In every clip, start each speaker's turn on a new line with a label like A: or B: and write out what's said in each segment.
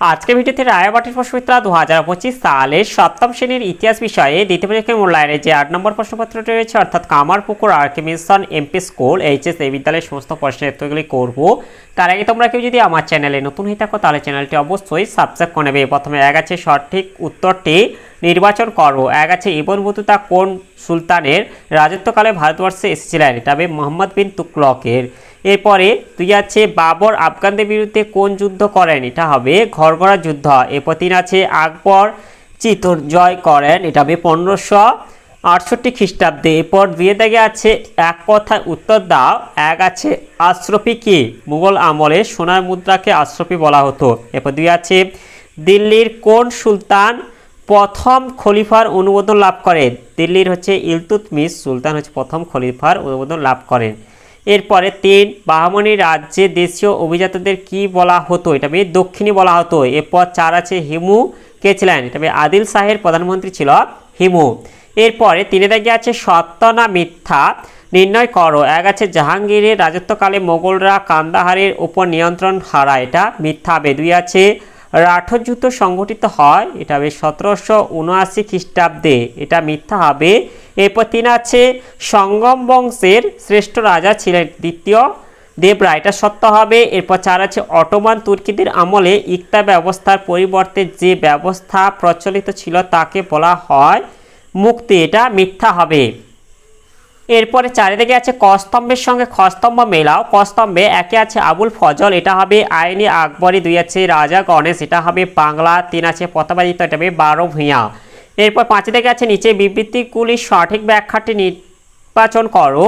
A: আজকে ভিডিওতে রায়বাটির প্রশ্নমিত্রা দু হাজার পঁচিশ সালের সপ্তম শ্রেণির ইতিহাস বিষয়ে দ্বিতীয় পরীক্ষায় মূল্যায়নের যে আট নম্বর প্রশ্নপত্রটি রয়েছে, অর্থাৎ কামারপুকুর আর্কিমিশন কে মিশন এমপি স্কুল এইচএস এই বিদ্যালয়ের সমস্ত প্রশ্নের উত্তরগুলি করব। তার আগে তোমরা কেউ যদি আমার চ্যানেলে নতুন হয়ে থাকো, তাহলে চ্যানেলটি অবশ্যই সাবস্ক্রাইব করে নেবে। প্রথমে এক আছে সঠিক উত্তরটি। নির্বাচন করো এক আছে ইবন বতুতা কোন সুলতানের রাজত্বকালে ভারতবর্ষে এসেছিলেন? হবে মোহাম্মদ বিন তুকলকের এরপরে দুই আছে, বাবর আফগানদের বিরুদ্ধে কোন যুদ্ধ করেন? এটা হবে ঘরগড়া যুদ্ধ। এরপর তিন আছে, আকবর চিতর জয় করেন। এটা হবে পনেরোশো আটষট্টি খ্রিস্টাব্দে। এরপর দুয়ে দাগে আছে, এক কথায় উত্তর দাও। এক আছে, আশ্রফি কি? মুঘল আমলে সোনার মুদ্রাকে আশ্রফি বলা হতো। এরপর দুই আছে, দিল্লির কোন সুলতান প্রথম খলিফার অনুমোদন লাভ করেন। দিল্লির হচ্ছে ইলতুতমিশ সুলতান হচ্ছে প্রথম খলিফার অনুমোদন লাভ করেন। এরপরে তিন, বাহমনি রাজ্যে দেশীয় অভিজাতদের কি বলা হতো? এটা বেশ দক্ষিণী বলা হতো। এরপর চার আছে হিমু কে ছিলেন? এটা আদিল শাহের প্রধানমন্ত্রী ছিল হিমু। এরপরে তিনে দাগে আছে সত্য না মিথ্যা, নির্ণয় করো। এক আছে জাহাঙ্গীরের রাজত্বকালে মোগলরা কান্দাহারের উপর নিয়ন্ত্রণ হারায়। এটা মিথ্যা। দুই আছে রাঠোর যুদ্ধ সংগঠিত হয়, এটা হবে সতেরোশো উনআশি খ্রিস্টাব্দে, এটা মিথ্যা হবে। এরপর তিন আছে, সঙ্গম বংশের শ্রেষ্ঠ রাজা ছিলেন দ্বিতীয় দেবরা এটা সত্য হবে। এরপর চার আছে, অটোমান তুর্কিদের আমলে ইকতা ব্যবস্থার পরিবর্তে যে ব্যবস্থা প্রচলিত ছিল তাকে বলা হয় মুক্তি, এটা মিথ্যা হবে। এরপরে চারিদিকে আছে কস্তম্ভের সঙ্গে খস্তম্ভ মেলাও। কস্তম্ভে একে আছে আবুল ফজল, এটা হবে আইনি আকবরী, দুই আছে রাজা গণেশ, এটা হবে বাংলা, তিন আছে পতাবাদিত এটা হবে বারো ভূঁইয়া। এরপর পাঁচে থেকে আছে নিচে বিবৃতিগুলির সঠিক ব্যাখ্যাটি নির্বাচন করো।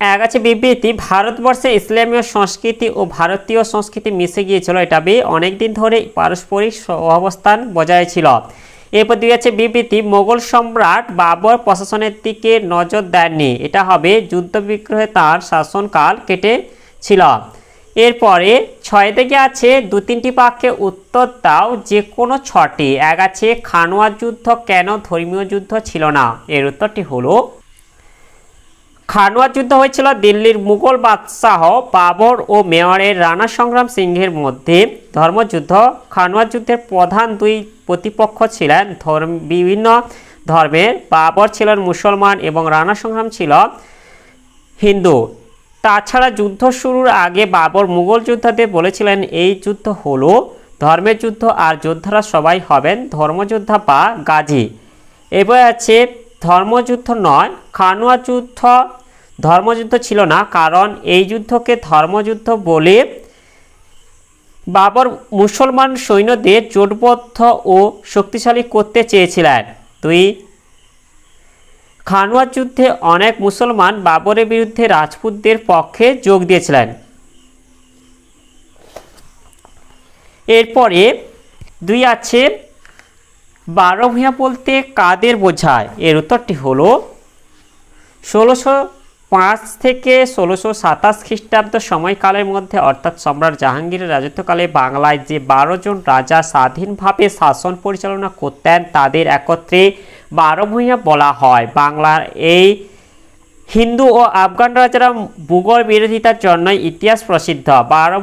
A: এক আছে বিবৃতি, ভারতবর্ষে ইসলামীয় সংস্কৃতি ও ভারতীয় সংস্কৃতি মিশে গিয়েছিল, এটা বে অনেকদিন ধরে পারস্পরিক অবস্থান বজায় ছিল। এরপর দুই আছে বিবৃতি, মোগল সম্রাট বাবর প্রশাসনের দিকে নজর দেননি। এটা হবে যুদ্ধ বিগ্রহে তার শাসনকাল কেটেছিল এরপরে ছয় থেকে আছে দু তিনটি বাক্যে উত্তর দাও যে কোনো ছটি। এক আছে, খানোয়া যুদ্ধ কেন ধর্মীয় যুদ্ধ ছিল না? এর উত্তরটি হলো খানোয়ার যুদ্ধ হয়েছিল দিল্লির মুঘল বাদশাহ, বাবর ও মেওয়ারের রানা সংগ্রাম সিংহের মধ্যে। ধর্মযুদ্ধ খানোয়ার যুদ্ধের প্রধান দুই প্রতিপক্ষ ছিলেন ধর্ম, বিভিন্ন ধর্মের। বাবর ছিলেন মুসলমান এবং রানা সংগ্রাম ছিল হিন্দু। তাছাড়া যুদ্ধ শুরুর আগে বাবর মুঘল যোদ্ধাদের বলেছিলেন, এই যুদ্ধ হলো ধর্মের যুদ্ধ আর যোদ্ধারা সবাই হবেন ধর্মযোদ্ধা বা গাজী। এবার আছে ধর্মযুদ্ধ নয় খানোয়া যুদ্ধ, ধর্মযুদ্ধ ছিল না, কারণ এই যুদ্ধকে ধর্মযুদ্ধ বলে বাবর মুসলমান সৈন্যদের জোটবদ্ধ ও শক্তিশালী করতে চেয়েছিলেন। দুই খানোয়ার যুদ্ধে অনেক মুসলমান বাবরের বিরুদ্ধে রাজপুতদের পক্ষে যোগ দিয়েছিলেন। এরপরে দুই আছে বারো ভূঁয়া বলতে কাদের বোঝায়? এর উত্তরটি হল ষোলোশো পাঁচ থেকে ষোলোশো সাতাশ খ্রিস্টাব্দ সময়কালের মধ্যে, অর্থাৎ সম্রাট জাহাঙ্গীরের রাজত্বকালে বাংলায় যে বারো জন রাজা স্বাধীনভাবে শাসন পরিচালনা করতেন, তাদের একত্রে বারো ভূঁইয়া বলা হয়। বাংলার এই হিন্দু ও আফগান রাজারা মুঘল বিরোধিতার জন্য ইতিহাস প্রসিদ্ধ। বারো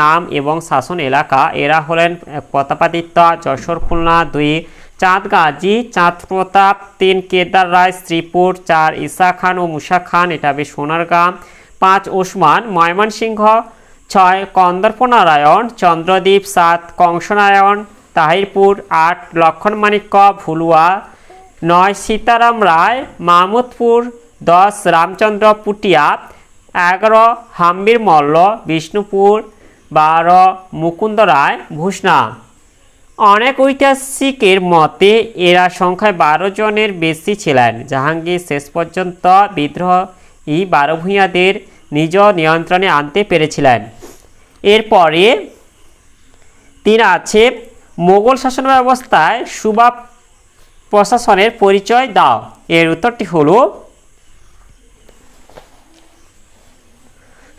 A: নাম এবং শাসন এলাকা, এরা হলেন প্রতাপাদিত্য, যশোর খুলনা দুই চাঁদ গাজী চাঁদ প্রতাপ তিন, কেদার রায়, শ্রীপুর চার, ঈশা খান ও মুসা খান, এটা হবে সোনারগাঁ পাঁচ, ওসমান, ময়মনসিংহ। ছয় কন্দর্প নারায়ণ চন্দ্রদ্বীপ। সাত, কংসনারায়ণ, তাহিরপুর। আট লক্ষণমাণিক্য ভুলুয়া। নয়, সীতারাম রায় মাহমুদপুর দশ রামচন্দ্র পুটিয়া, এগারো হাম্বির মল্ল, বিষ্ণুপুর, বারো মুকুন্দ রায়, ভূষণা। অনেক ঐতিহাসিকের মতে এরা সংখ্যায় বারো জনের বেশি ছিলেন, জাহাঙ্গীর শেষ পর্যন্ত বিদ্রোহী বারো ভূঁইয়াদের নিজ নিয়ন্ত্রণে আনতে পেরেছিলেন। এরপরে তিন আছে, মোগল শাসন ব্যবস্থায় সুবা প্রশাসনের পরিচয় দাও। এর উত্তরটি হলো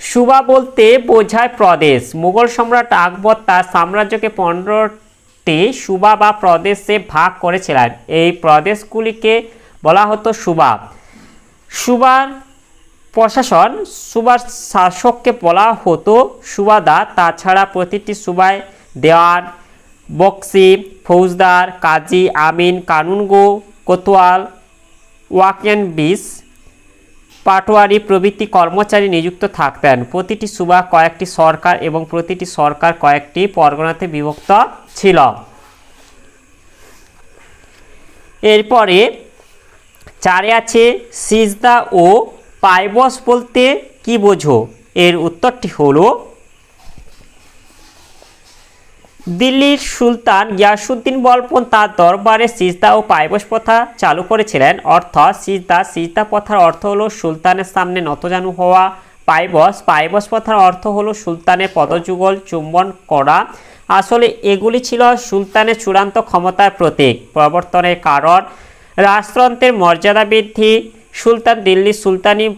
A: সুবা বলতে বোঝায় প্রদেশ। মুঘল সম্রাট আকবর তার সাম্রাজ্যকে পনেরোটি সুবা বা প্রদেশে ভাগ করেছিলেন। এই প্রদেশগুলিকে বলা হতো সুবা। সুবার প্রশাসন, সুবার শাসককে বলা হতো সুবাদার তাছাড়া প্রতিটি সুবায় দেওয়ান, বক্সি, ফৌজদার, কাজী আমিন, কানুনগো, কোতোয়াল ওয়াকেন বিস পাটোয়ারি প্রভৃতি কর্মচারী নিযুক্ত থাকতেন প্রতিটি সুবা কয়েকটি সরকার এবং প্রতিটি সরকার কয়েকটি পরগনাতে বিভক্ত ছিল। এরপরে চারে আছে, সিজদা ও পাইবস বলতে কি বোঝো? এর উত্তরটি হলো দিল্লির সুলতান গিয়াসুদ্দিন বলপন তার দরবারে সিজদা ও পাইবস প্রথা চালু করেছিলেন। অর্থাৎ সিজদা সিজদা প্রথার অর্থ হলো সুলতানের সামনে নতজানু হওয়া। পাইবস পাইবস প্রথার অর্থ হলো সুলতানের পদযুগল চুম্বন করা। আসলে এগুলি ছিল সুলতানের চূড়ান্ত ক্ষমতার প্রতীক। প্রবর্তনের কারণ, রাজতন্ত্রের মর্যাদা বৃদ্ধি। সুলতান দিল্লির সুলতানি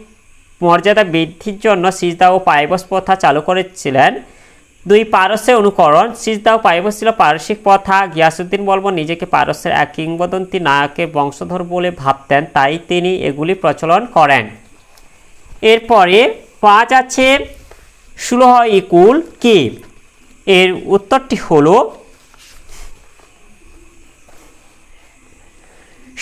A: মর্যাদা বৃদ্ধির জন্য সিজদা ও পাইবস প্রথা চালু করেছিলেন। দুই পারস্যে অনুকরণ। সিজদাও পাইব ছিল পারসিক প্রথা। গিয়াসুদ্দিন বলবন নিজেকে পারস্যের এক কিংবদন্তি নায়কের বংশধর বলে ভাবতেন, তাই তিনি এগুলি প্রচলন করেন। এরপরে পাঁচ আছে ষোলো ইকুল কি? এর উত্তরটি হলো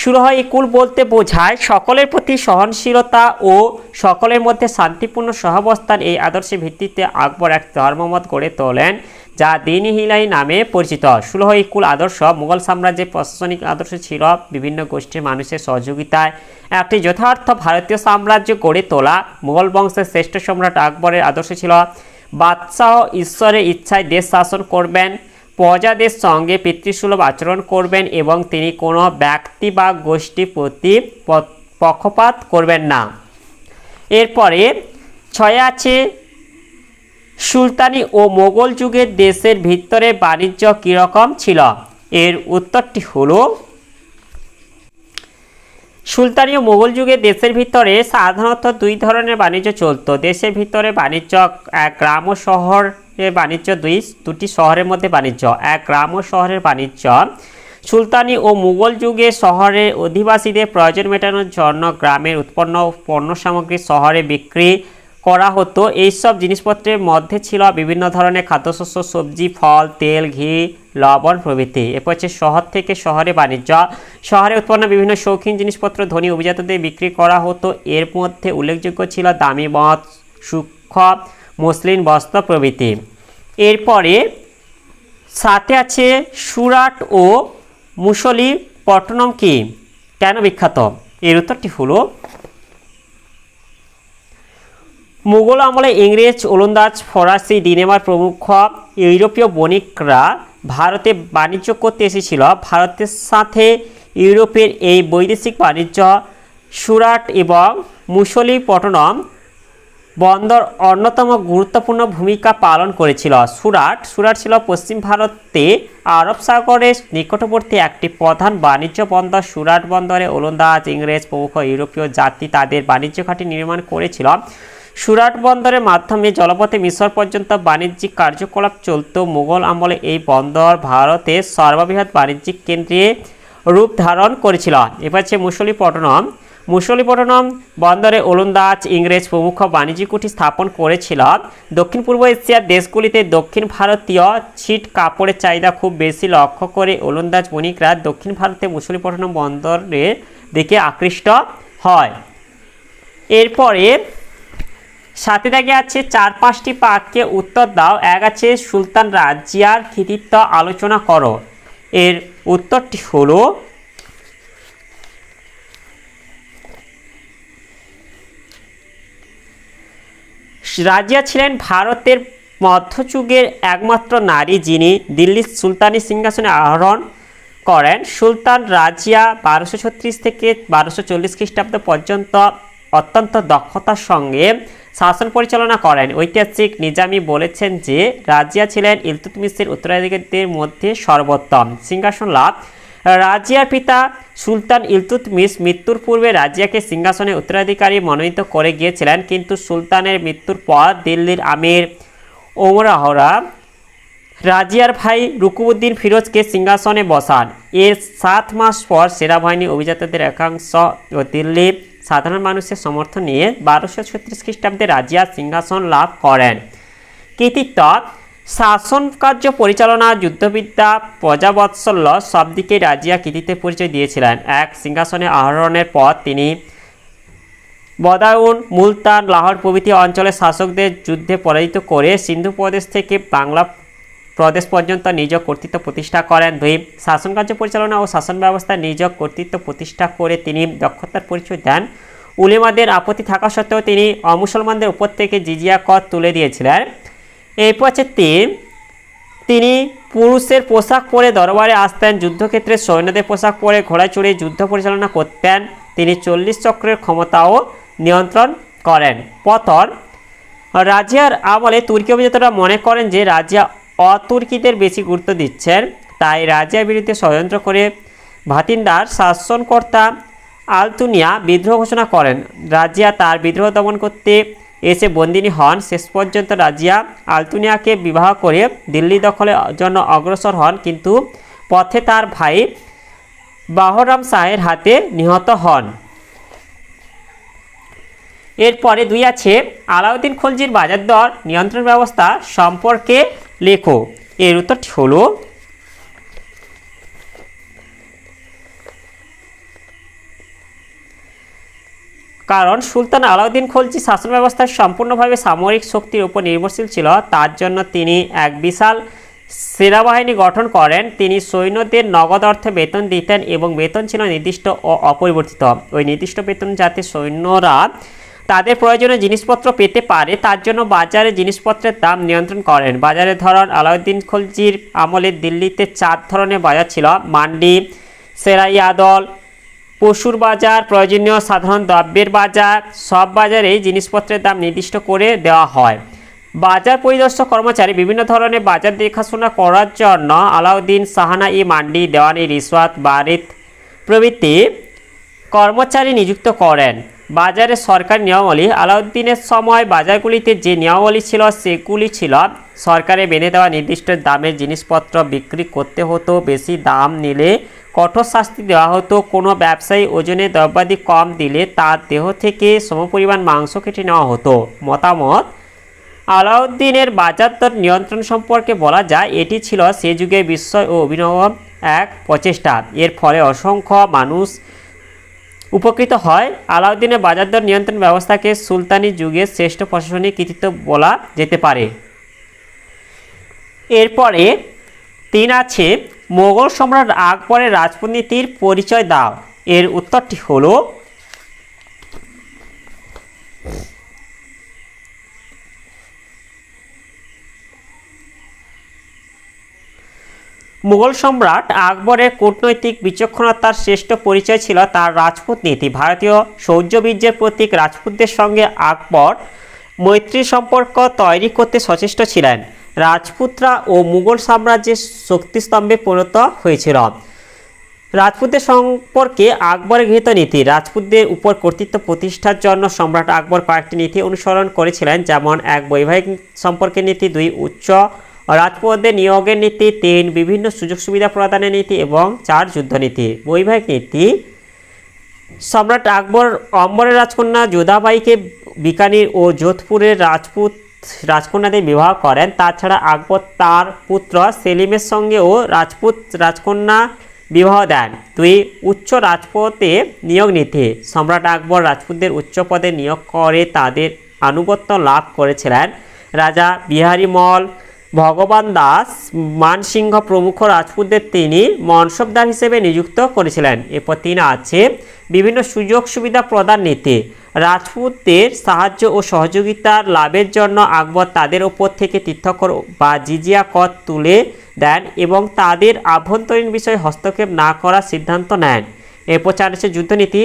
A: সুরহ ইকুল বলতে বোঝায় সকলের প্রতি সহনশীলতা ও সকলের মধ্যে শান্তিপূর্ণ সহাবস্থান এই আদর্শের ভিত্তিতে আকবর এক ধর্মমত গড়ে তোলেন, যা দিন হিলাই নামে পরিচিত। সুলহ ইকুল আদর্শ। মুঘল সাম্রাজ্যের প্রশাসনিক আদর্শ ছিল বিভিন্ন গোষ্ঠীর মানুষের সহযোগিতায়। একটি যথার্থ ভারতীয় সাম্রাজ্য গড়ে তোলা মুঘল বংশের শ্রেষ্ঠ সম্রাট আকবরের আদর্শ ছিল। বাদশাহ ঈশ্বরের ইচ্ছায় দেশ শাসন করবেন। প্রজাদের সঙ্গে পিতৃসুলভ আচরণ করবেন এবং তিনি কোনো ব্যক্তি বা গোষ্ঠী প্রতি পক্ষপাত করবেন না। এরপরে ছয় আছে, সুলতানি ও মোগল যুগের দেশের ভিতরে বাণিজ্য কীরকম ছিল? এর উত্তরটি হলো সুলতানি ও মোগল যুগে দেশের ভিতরে সাধারণত দুই ধরনের বাণিজ্য চলতো। দেশের ভিতরে বাণিজ্য গ্রাম ও শহরের বাণিজ্য, দুই, দুটি শহরের মধ্যে বাণিজ্য। এক, গ্রাম ও শহরের বাণিজ্য। সুলতানি ও মুঘল যুগে শহরের অধিবাসীদের প্রয়োজন মেটানোর জন্য গ্রামের উৎপন্ন পণ্য সামগ্রী শহরে বিক্রি করা হতো। এইসব জিনিসপত্রের মধ্যে ছিল বিভিন্ন ধরনের খাদ্যশস্য, সবজি, ফল, তেল, ঘি লবণ প্রভৃতি। এরপর হচ্ছে শহর থেকে শহরে বাণিজ্য। শহরে উৎপন্ন বিভিন্ন শৌখিন জিনিসপত্র, ধনী অভিজাতদের বিক্রি করা হতো। এর মধ্যে উল্লেখযোগ্য ছিল দামি মদ, সূক্ষ্ম মসলিন বস্ত্র প্রভৃতি। এরপরে সাথে আছে সুরাট ও মুসলি পট্টনম কি? কেন বিখ্যাত? এর উত্তরটি হলো মুঘল আমলে ইংরেজ, ওলন্দাজ, ফরাসি, ডিনেমার প্রমুখ ইউরোপীয় বণিকরা ভারতে বাণিজ্য করতে এসেছিল। ভারতের সাথে ইউরোপের এই বৈদেশিক বাণিজ্য, সুরাট এবং মুসলিপট্টনম বন্দর অন্যতম গুরুত্বপূর্ণ ভূমিকা পালন করেছিল। সুরাট সুরাট ছিল পশ্চিম ভারতে আরব সাগরের নিকটবর্তী একটি প্রধান বাণিজ্য বন্দর। সুরাট বন্দরে ওলন্দাজ, ইংরেজ প্রমুখ ইউরোপীয় জাতি তাদের বাণিজ্য ঘাঁটি নির্মাণ করেছিল। সুরাট বন্দরের মাধ্যমে জলপথে মিশর পর্যন্ত বাণিজ্যিক কার্যকলাপ চলত। মুঘল আমলে এই বন্দর ভারতের সর্ববৃহৎ বাণিজ্যিক কেন্দ্রে রূপ ধারণ করেছিল। এবার হচ্ছে মুসলিপট্টনম। মুসলিপট্টনম বন্দরে ওলন্দাজ ইংরেজ প্রমুখ বাণিজ্যিক কুঠি স্থাপন করেছিল। দক্ষিণ পূর্ব এশিয়ার দেশগুলিতে দক্ষিণ ভারতীয় ছিট কাপড়ের চাহিদা খুব বেশি। লক্ষ্য করে ওলন্দাজ বণিকরা দক্ষিণ ভারতে মুসলিপট্টনম বন্দরের দিকে আকৃষ্ট হয়। এরপরে সাথে দাগে আছে চার পাঁচটি বাক্যে উত্তর দাও। এক আছে, সুলতান রাজিয়ার কৃতিত্ব আলোচনা করো। এর উত্তরটি হলো, রাজিয়া ছিলেন ভারতের মধ্যযুগের একমাত্র নারী যিনি দিল্লির সুলতানি সিংহাসনে আরোহণ করেন। সুলতান রাজিয়া বারোশো ছত্রিশ থেকে বারোশো চল্লিশ খ্রিস্টাব্দ পর্যন্ত অত্যন্ত দক্ষতার সঙ্গে শাসন পরিচালনা করেন। ঐতিহাসিক নিজামি বলেছেন যে, রাজিয়া ছিলেন ইলতুতমিসের উত্তরাধিকারীদের মধ্যে সর্বোত্তম। সিংহাসন লাভ। রাজিয়ার পিতা সুলতান ইলতুতমিস মৃত্যুর পূর্বে রাজিয়াকে সিংহাসনে উত্তরাধিকারী মনোনীত করে গিয়েছিলেন, কিন্তু সুলতানের মৃত্যুর পর দিল্লির আমির ওমরাহরা রাজিয়ার ভাই রুকুবুদ্দিন ফিরোজকে সিংহাসনে বসান। এর সাত মাস পর সেনাবাহিনী অভিজাতদের একাংশ ও দিল্লির সাধারণ মানুষের সমর্থন নিয়ে বারোশো ছত্রিশ খ্রিস্টাব্দে রাজিয়া সিংহাসন লাভ করেন। কৃতিত্ব, শাসন কার্য পরিচালনা, যুদ্ধবিদ্যা, প্রজাবৎসল্য সব দিকে রাজিয়া কৃতিত্বের পরিচয় দিয়েছিলেন। এক সিংহাসনে আহরণের পর তিনি বদাউন, মুলতান, লাহোর প্রভৃতি অঞ্চলের শাসকদের যুদ্ধে পরাজিত করে সিন্ধু প্রদেশ থেকে বাংলা প্রদেশ পর্যন্ত নিজ কর্তৃত্ব প্রতিষ্ঠা করেন দুই। শাসন কার্য পরিচালনা ও শাসন ব্যবস্থায় নিজ কর্তৃত্ব প্রতিষ্ঠা করে তিনি দক্ষতার পরিচয় দেন। উলেমাদের আপত্তি থাকা সত্ত্বেও তিনি অমুসলমানদের উপর থেকে জিজিয়া কর তুলে দিয়েছিলেন। এরপর হচ্ছে তিন তিনি পুরুষের পোশাক পরে দরবারে আসতেন, যুদ্ধক্ষেত্রে সৈন্যদের পোশাক পরে ঘোড়ায় চড়ে যুদ্ধ পরিচালনা করতেন। তিনি চল্লিশ চক্রের ক্ষমতাও নিয়ন্ত্রণ করেন। পতন, রাজিয়ার আমলে তুর্কি অভিনেতারা মনে করেন যে রাজিয়া অতুর্কিদের বেশি গুরুত্ব দিচ্ছেন। তাই রাজিয়ার বিরুদ্ধে ষড়যন্ত্র করে ভাতিন্দার শাসনকর্তা আলতুনিয়া বিদ্রোহ ঘোষণা করেন। রাজিয়া তার বিদ্রোহ দমন করতে এসে বন্দিনী হন। শেষ পর্যন্ত রাজিয়া আলতুনিয়াকে বিবাহ করে দিল্লি দখলের জন্য অগ্রসর হন, কিন্তু পথে তার ভাই বাহরাম শাহের হাতে নিহত হন। এরপরে দুই আছে, আলাউদ্দিন খলজির বাজার দর নিয়ন্ত্রণ ব্যবস্থা সম্পর্কে লেখো। এর উত্তরটি হলো কারণ সুলতান আলাউদ্দিন খলজি শাসন ব্যবস্থার সম্পূর্ণভাবে সামরিক শক্তির উপর নির্ভরশীল ছিল, তার জন্য তিনি এক বিশাল সেনাবাহিনী গঠন করেন। তিনি সৈন্যদের নগদ অর্থে বেতন দিতেন এবং বেতন ছিল নির্দিষ্ট ও অপরিবর্তিত। ওই নির্দিষ্ট বেতন যাতে সৈন্যরা তাদের প্রয়োজনীয় জিনিসপত্র পেতে পারে, তার জন্য বাজারে জিনিসপত্রের দাম নিয়ন্ত্রণ করেন। বাজারের ধরন, আলাউদ্দিন খলজির আমলে দিল্লিতে চার ধরনের বাজার ছিল। মান্ডি সেরাইয়াদল পশুর বাজার, প্রয়োজনীয় সাধারণ দ্রব্যের বাজার, সব বাজারেই জিনিসপত্রের দাম নির্দিষ্ট করে দেওয়া হয়। বাজার পরিদর্শক কর্মচারী বিভিন্ন ধরনের বাজার দেখাশোনা করার জন্য আলাউদ্দিন সাহানা ই মান্ডি, দেওয়ানি রিসওয়াত বারিত প্রভৃতি কর্মচারী নিযুক্ত করেন। বাজারে সরকার নিয়মাবলী, আলাউদ্দিনের সময় বাজারগুলিতে যে নিয়মাবলী ছিল, সেগুলি ছিল সরকারে বেঁধে দেওয়া নির্দিষ্ট দামের জিনিসপত্র বিক্রি করতে হতো, বেশি দাম নিলে কঠোর শাস্তি দেওয়া হতো, কোনো ব্যবসায়ী ওজনে দ্রব্যাদি কম দিলে তার দেহ থেকে সমপরিমাণ মাংস কেটে নেওয়া হতো। মতামত, আলাউদ্দিনের বাজার দর নিয়ন্ত্রণ সম্পর্কে বলা যায়, এটি ছিল সে যুগে বিস্ময় ও অভিনব এক প্রচেষ্টা। এর ফলে অসংখ্য মানুষ উপকৃত হয়। আলাউদ্দিনের বাজার দর নিয়ন্ত্রণ ব্যবস্থাকে সুলতানি যুগের শ্রেষ্ঠ প্রশাসনিক কৃতিত্ব বলা যেতে পারে। এরপরে তিন আছে, মোগল সম্রাট আকবরের রাজনীতির পরিচয় দাও। এর উত্তরটি হলো মুঘল সম্রাট আকবরের কূটনৈতিক বিচক্ষণতার শ্রেষ্ঠ পরিচয় ছিল তার রাজপুত নীতি। ভারতীয় শৌর্যবীর্যের প্রতীক রাজপুতদের সঙ্গে আকবর মৈত্রী সম্পর্ক তৈরি করতে সচেষ্ট ছিলেন। রাজপুতরা ও মুঘল সাম্রাজ্যের শক্তিস্তম্ভে পরিণত হয়েছিল। রাজপুতদের সম্পর্কে আকবরের গৃহীত নীতি। রাজপুতদের উপর কর্তৃত্ব প্রতিষ্ঠার জন্য সম্রাট আকবর কয়েকটি নীতি অনুসরণ করেছিলেন, যেমন এক বৈবাহিক সম্পর্কের নীতি, দুই উচ্চ রাজপুতদের নিয়োগের নীতি, তিন বিভিন্ন সুযোগ সুবিধা প্রদানের নীতি এবং চার যুদ্ধনীতি। বৈবাহিক নীতি, সম্রাট আকবর অম্বরের রাজকন্যা যোধাবাইকে বিকানির ও যোধপুরের রাজপুত রাজকন্যাদের বিবাহ করেন। তাছাড়া আকবর তার পুত্র সেলিমের সঙ্গেও রাজপুত রাজকন্যা বিবাহ দেন। দুই, উচ্চ রাজপথে নিয়োগ নীতি। সম্রাট আকবর রাজপুতদের উচ্চ পদে নিয়োগ করে তাদের আনুগত্য লাভ করেছিলেন। রাজা বিহারী মল ভগবান দাস, মানসিংহ প্রমুখ রাজপুতদের তিনি মনসবদার হিসেবে নিযুক্ত করেছিলেন। এরপর তিন আছে বিভিন্ন সুযোগ সুবিধা প্রদান নীতি। রাজপুতদের সাহায্য ও সহযোগিতার লাভের জন্য আকবর তাদের ওপর থেকে তীর্থকর বা জিজিয়া কর তুলে দেন এবং তাদের আভ্যন্তরীণ বিষয়ে হস্তক্ষেপ না করার সিদ্ধান্ত নেন। এরপর চার যুদ্ধনীতি।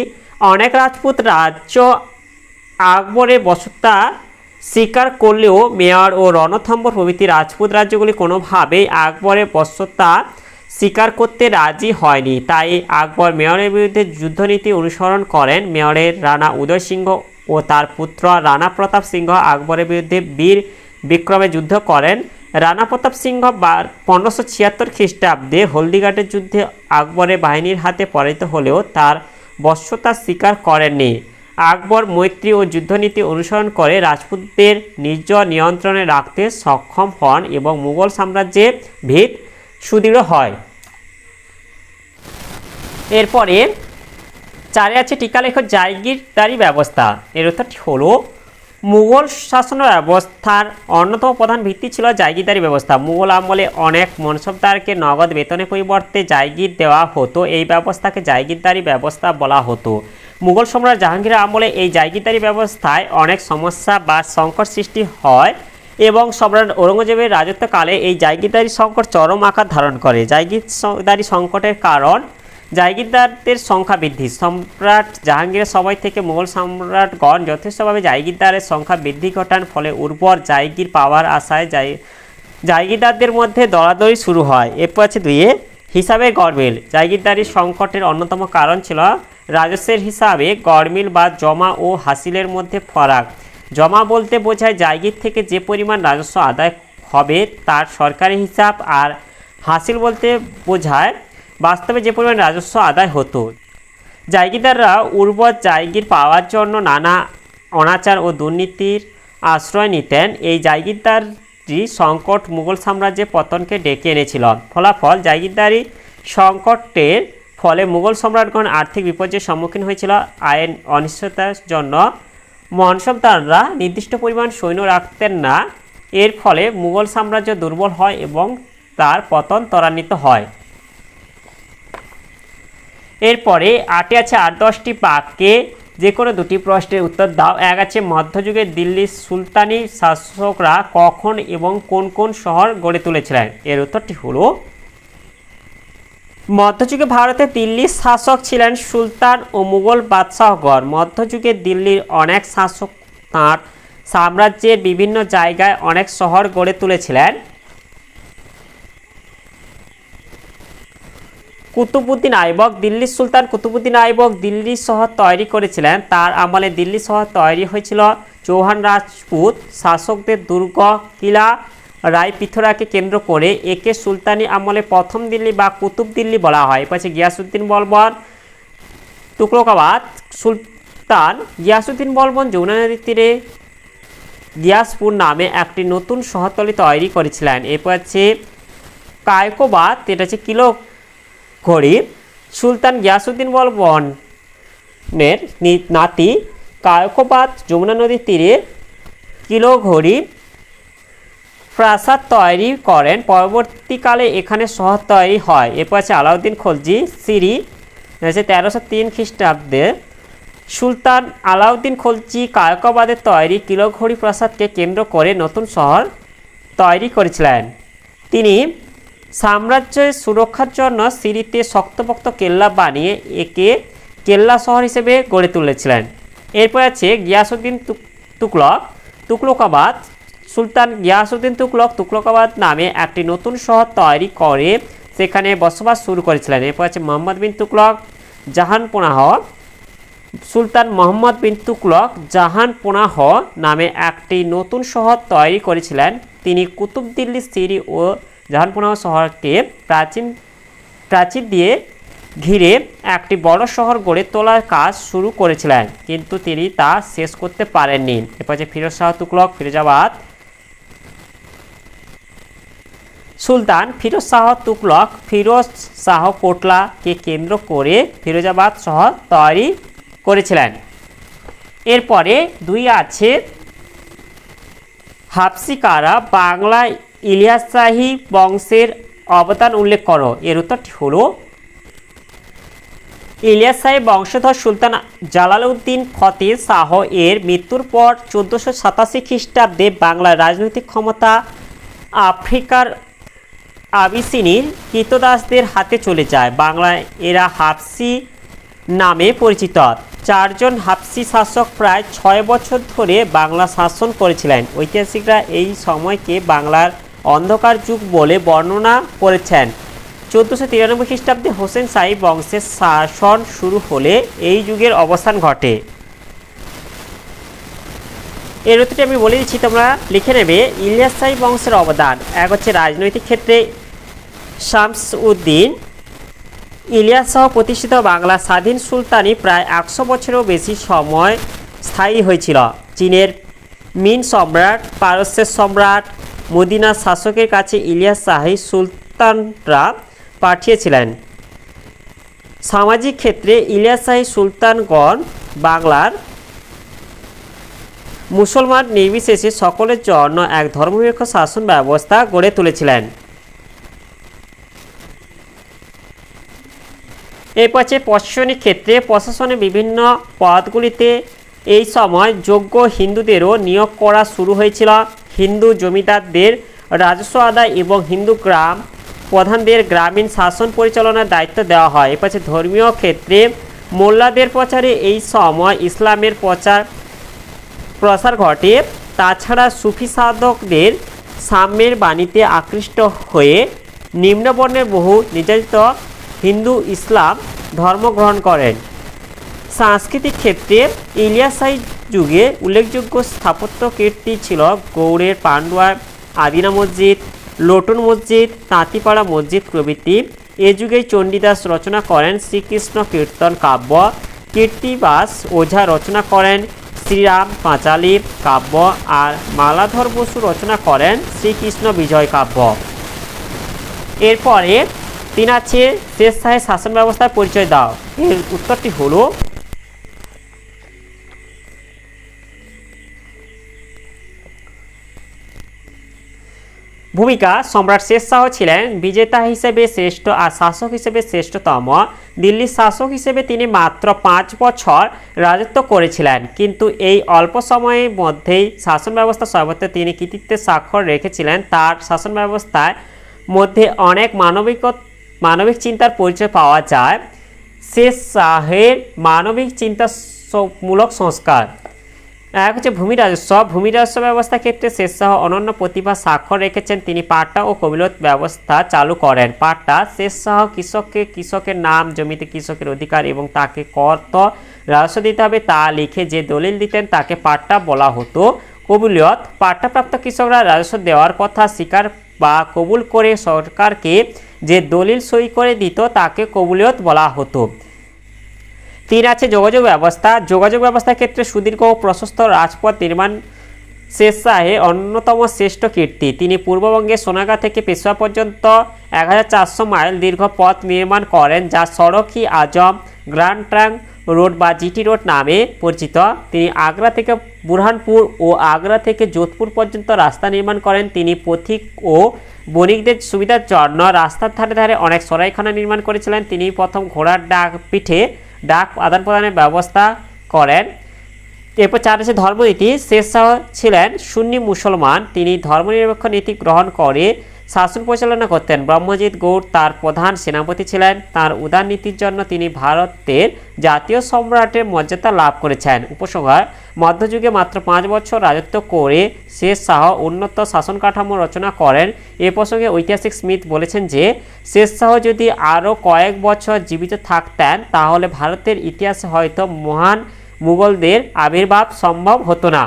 A: অনেক রাজপুত রাজ্য আকবরের বসতা স্বীকার করলেও মেয়র ও রণথম্বর প্রভৃতি রাজপুত রাজ্যগুলি কোনোভাবেই আকবরের বশ্যতা স্বীকার করতে রাজি হয়নি। তাই আকবর মেয়রের বিরুদ্ধে যুদ্ধনীতি অনুসরণ করেন। মেয়রের রানা উদয় সিংহ ও তার পুত্র রানা প্রতাপ সিংহ আকবরের বিরুদ্ধে বীর বিক্রমে যুদ্ধ করেন। রানা প্রতাপ সিংহ পনেরোশো ছিয়াত্তর খ্রিস্টাব্দে হলদিঘাটের যুদ্ধে আকবরের বাহিনীর হাতে পরাজিত হলেও তার বশ্যতা স্বীকার করেননি। আকবর মৈত্রী ও যুদ্ধনীতি অনুসরণ করে রাজপুতদের নিজ নিয়ন্ত্রণে রাখতে সক্ষম হন এবং মুঘল সাম্রাজ্যের ভিত সুদৃঢ় হয়। এরপরে চারে আছে টিকালেখ জায়গিরদারি ব্যবস্থা। এর অর্থটি হলো, মুঘল শাসন ব্যবস্থার অন্যতম প্রধান ভিত্তি ছিল জায়গিরদারি ব্যবস্থা। মুঘল আমলে অনেক মনসবদারকে নগদ বেতনের পরিবর্তে জায়গির দেওয়া হতো। এই ব্যবস্থাকে জায়গিরদারি ব্যবস্থা বলা হতো। মুঘল সম্রাট জাহাঙ্গীরের আমলে এই জায়গিরদারি ব্যবস্থায় অনেক সমস্যা বা সংকট সৃষ্টি হয় এবং সম্রাট ঔরঙ্গজেবের রাজত্বকালে এই জায়গিরদারি সংকট চরম আকার ধারণ করে। জায়গিরদারি সংকটের কারণ জায়গিরদারদের সংখ্যা বৃদ্ধি। সম্রাট জাহাঙ্গীরের সময় থেকে মুঘল সম্রাটগণ যথেষ্টভাবে জায়গিরদারের সংখ্যা বৃদ্ধি ঘটান, ফলে উর্বর জায়গির পাওয়ার আশায় জায় জায়গিরদারদের মধ্যে দরাদরি শুরু হয়। এরপর আছে দুইয়ে হিসাবে গড়মিল জায়গিরদারি সংকটের অন্যতম কারণ ছিল রাজস্বের হিসাবে গড়মিল বা জমা ও হাসিলের মধ্যে ফরাক। জমা বলতে বোঝায় জায়গির থেকে যে পরিমাণ রাজস্ব আদায় হবে তার সরকারি হিসাব আর হাসিল বলতে বোঝায় বাস্তবে যে পরিমাণ রাজস্ব আদায় হতো। জায়গিদাররা উর্বর জায়গির পাওয়ার জন্য নানা অনাচার ও দুর্নীতির আশ্রয় নিতেন। এই জায়গিরদারি সংকট মুঘল সাম্রাজ্যের পতনকে ডেকে এনেছিল। ফলাফল জায়গিরদারি সংকটের ফলে মুঘল সম্রাটগণ আর্থিক বিপর্যয়ের সম্মুখীন হয়েছিল আইন অনিশ্চয়তার জন্য। মনসবদাররা নির্দিষ্ট পরিমাণ সৈন্য রাখতেন না। এর ফলে মুঘল সাম্রাজ্য দুর্বল হয় এবং তার পতন ত্বরান্বিত হয়। এরপরে আটে আছে আট দশটি বাক্যে যে কোনো দুটি প্রশ্নের উত্তর দাও। এক আছে মধ্যযুগের দিল্লির সুলতানি শাসকরা কখন এবং কোন কোন শহর গড়ে তুলেছিলেন? এর উত্তরটি হলো মধ্যযুগে ভারতে দিল্লির শাসক ছিলেন সুলতান ও মুঘল বাদশাহগণ। মধ্যযুগে দিল্লির অনেক শাসক তাঁর সাম্রাজ্যের বিভিন্ন জায়গায় অনেক শহর গড়ে তুলেছিলেন। কুতুবুদ্দিন আইবক দিল্লির সুলতান কুতুবুদ্দিন আইবক দিল্লি শহর তৈরি করেছিলেন। তার আমলে দিল্লি শহর তৈরি হয়েছিল চৌহান রাজপুত। শাসকদের দুর্গ, কিলা রায় পিথরাকে কেন্দ্র করে একে সুলতানি আমলে প্রথম দিল্লি বা কুতুব দিল্লি বলা হয়। পাশে গিয়াসুদ্দিন বলবন টুকরোকাবাদ সুলতান গিয়াসুদ্দিন বলবন যমুনা নদীর তীরে গিয়াসপুর নামে একটি নতুন শহরতলি তৈরি করেছিলেন। এরপর আছে কায়কোবাদ, এটা হচ্ছে কিলো ঘড়ি। সুলতান গিয়াসুদ্দিন বলবনের নাতি কায়কোবাদ যমুনা নদীর তীরে কিলো ঘড়ি প্রাসাদ তৈরি করেন। পরবর্তীকালে এখানে শহর তৈরি হয়। এরপর আছে আলাউদ্দিন খলজি, সিরি হচ্ছে তেরোশো তিন খ্রিস্টাব্দে সুলতান আলাউদ্দিন খলজি কায়কবাদের তৈরি কিলোঘড়ি প্রাসাদকে কেন্দ্র করে নতুন শহর তৈরি করেছিলেন। তিনি সাম্রাজ্যের সুরক্ষার জন্য সিরিতে শক্তপোক্ত কেল্লা বানিয়ে একে কেল্লা শহর হিসেবে গড়ে তুলেছিলেন। এরপর আছে গিয়াসুদ্দিন তুক- তুগলক। তুকলকাবাদ সুলতান গিয়াসুদ্দিন তুগলক তুকলকাবাদ নামে একটি নতুন শহর তৈরি করে সেখানে বসবাস শুরু করেছিলেন। এরপর আছে মোহাম্মদ বিন তুগলক জাহানপনাহ সুলতান মোহাম্মদ বিন তুগলক জাহানপনাহ নামে একটি নতুন শহর তৈরি করেছিলেন। তিনি কুতুব দিল্লি সিরি ও জাহানপনাহ শহরকে প্রাচীন, প্রাচীর দিয়ে ঘিরে একটি বড় শহর গড়ে তোলার কাজ শুরু করেছিলেন। কিন্তু তিনি তা শেষ করতে পারেননি। এরপর যে ফিরোজ শাহ তুগলক, ফিরোজাবাদ। সুলতান ফিরোজ শাহ তুগলক, ফিরোজ শাহ কোটলাকে কেন্দ্র করে ফিরোজাবাদ শহর তৈরি করেছিলেন। এরপরে দুই আছে হাফসিকারা বাংলায় ইলিয়াস শাহী বংশের অবদান উল্লেখ করো। এর উত্তরটি হল ইলিয়াস শাহী বংশধর সুলতান জালালউদ্দিন ফতেহ শাহ এর মৃত্যুর পর চোদ্দোশো সাতাশি খ্রিস্টাব্দে বাংলার রাজনৈতিক ক্ষমতা আফ্রিকার আবিসিনির কৃতদাসদের হাতে চলে যায়। বাংলায় এরা হাফসি নামে পরিচিত। চারজন হাফসি শাসক প্রায় ছয় বছর ধরে বাংলা শাসন করেছিলেন। ঐতিহাসিকরা এই সময়কে বাংলার অন্ধকার যুগ বলে বর্ণনা করেছেন। চোদ্দোশো তিরানব্বই খ্রিস্টাব্দে হোসেন শাহী বংশের শাসন শুরু হলে এই যুগের অবসান ঘটে। এর উত্তরটি আমি বলে দিচ্ছি, তোমরা লিখে নেবে। ইলিয়াস শাহী বংশের অবদান, এক হচ্ছে রাজনৈতিক ক্ষেত্রে শামস উদ্দিন। ইলিয়াস সহ প্রতিষ্ঠিত বাংলা স্বাধীন সুলতানি প্রায় একশো বছরেরও বেশি সময় স্থায়ী হয়েছিল। চীনের মিন সম্রাট, পারস্যের সম্রাট, মদিনার শাসকের কাছে ইলিয়াস শাহী সুলতানরা পাঠিয়েছিলেন। সামাজিক ক্ষেত্রে ইলিয়াস শাহী সুলতানগণ বাংলার মুসলমান নির্বিশেষে সকলের জন্য এক ধর্মনিরপেক্ষ শাসন ব্যবস্থা গড়ে তুলেছিলেন। এই পথে প্রশাসনিক ক্ষেত্রে প্রশাসনের বিভিন্ন পদগুলিতে এই সময় যোগ্য হিন্দুদেরও নিয়োগ করা শুরু হয়েছিল। হিন্দু জমিদারদের রাজস্ব আদায় এবং হিন্দু গ্রাম প্রধানদের গ্রামীণ শাসন পরিচালনার দায়িত্ব দেওয়া হয়। এ পাশে ধর্মীয় ক্ষেত্রে মোল্লাদের প্রচারে এই সময় ইসলামের প্রচার প্রসার ঘটে। তাছাড়া সুফি সাধকদের সাম্যের বাণীতে আকৃষ্ট হয়ে নিম্নবর্ণের বহু নির্যাতিত হিন্দু ইসলাম ধর্ম গ্রহণ করেন। সাংস্কৃতিক ক্ষেত্রে ইলিয়াসাই যুগে উল্লেখযোগ্য স্থাপত্য কীর্তি ছিল গৌড়ের পান্ডুয়া আদিনা মসজিদ, লোটন মসজিদ, তাঁতিপাড়া মসজিদ প্রভৃতি। এ যুগেই চণ্ডীদাস রচনা করেন শ্রীকৃষ্ণ কীর্তন কাব্য, কীর্তিবাস, ওঝা রচনা করেন। শ্রীরাম, পাঁচালী, কাব্য আর মালাধর বসু রচনা করেন শ্রীকৃষ্ণ বিজয় কাব্য। এরপরে তিনি আছে, শেষ শাসন ব্যবস্থার পরিচয় দাও। এর উত্তরটি হলো ভূমিকা, সম্রাট শেষ শাহ ছিলেন বিজেতা হিসেবে শ্রেষ্ঠ আর শাসক হিসেবে শ্রেষ্ঠতম। দিল্লির শাসক হিসেবে তিনি মাত্র পাঁচ বছর রাজত্ব করেছিলেন, কিন্তু এই অল্প সময়ের মধ্যেই শাসন ব্যবস্থা সর্বত্র তিনি কৃতিত্বের স্বাক্ষর রেখেছিলেন। তার শাসন ব্যবস্থায় মধ্যে অনেক মানবিক মানবিক চিন্তার পরিচয় পাওয়া যায়। শেষ শাহের মানবিক চিন্তা মূলক সংস্কার। এক হচ্ছে ভূমি রাজস্ব ভূমি রাজস্ব ব্যবস্থা ক্ষেত্রে শেষ শাহ অনন্য প্রতিভা স্বাক্ষর রেখেছেন। তিনি পাট্টা ও কবিলত ব্যবস্থা চালু করেন। পাট্টা শেষ শাহ কৃষককে, কৃষকের নাম, জমিতে কৃষকের অধিকার এবং তাকে কর্ত রাজস্ব দিতে হবে, তা লিখে যে দলিল দিতেন তাকে পাট্টা বলা হতো। কবুলিয়ত, পাট্টাপ্রাপ্ত কৃষকরা রাজস্ব দেওয়ার কথা স্বীকার বা কবুল করে সরকারকে যে দলিল সই করে দিত তাকে কবুলিয়ত বলা হতো। তিন আছে যোগাযোগ ব্যবস্থা। যোগাযোগ ব্যবস্থার ক্ষেত্রে সুদীর্ঘ ও প্রশস্ত রাজপথ নির্মাণ শেষ শাহে অন্যতম শ্রেষ্ঠ কীর্তি। তিনি পূর্ববঙ্গে সোনাগা থেকে পেশোয়া পর্যন্ত এক হাজার চারশো মাইল দীর্ঘ পথ নির্মাণ করেন, যা Sadak Azam grand trunk road বা জিটি রোড নামে পরিচিত। তিনি আগ্রা থেকে বুরহানপুর ও আগ্রা থেকে যোধপুর পর্যন্ত রাস্তা নির্মাণ করেন। তিনি পথিক ও বণিকদের সুবিধার জন্য রাস্তার ধারে ধারে অনেক সরাইখানা নির্মাণ করেছিলেন। তিনি প্রথম ঘোড়ার ডাক পিঠে ডাক আদান প্রদানের ব্যবস্থা করেন। এরপর চার আছে ধর্মনীতি, শেষ শাহ ছিলেন সুন্নি মুসলমান। তিনি ধর্মনিরপেক্ষ নীতি গ্রহণ করে শাসন পরিচালনা করতেন ব্রহ্মজিৎ গৌড়। তার প্রধান সেনাপতি ছিলেন। তার উদার নীতির জন্য তিনি ভারতের জাতীয় সম্রাটের মর্যাদা লাভ করেছেন। উপসংহার, মধ্যযুগে মাত্র পাঁচ বছর রাজত্ব করে শেষ শাহ উন্নত শাসন কাঠামো রচনা করেন। এ প্রসঙ্গে ঐতিহাসিক স্মিথ বলেছেন যে, শেষ শাহ যদি আরও কয়েক বছর জীবিত থাকতেন, তাহলে ভারতের ইতিহাসে হয়তো মহান মুঘলদের আবির্ভাব সম্ভব হতো না।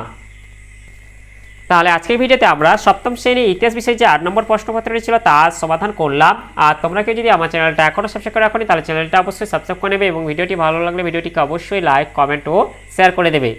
A: তাহলে আজকের ভিডিওতে আমরা সপ্তম শ্রেণির ইতিহাস বিষয়ে যে আট নম্বর প্রশ্নপত্রটি ছিল তা সমাধান করলাম। আর তোমরা কেউ যদি আমার চ্যানেলটা এখনও সাবস্ক্রাইব করে রাখনি, তাহলে চ্যানেলটা অবশ্যই সাবস্ক্রাইব করে নেবে এবং ভিডিওটি ভালো লাগলে ভিডিওটিকে অবশ্যই লাইক কমেন্ট ও শেয়ার করে দেবে।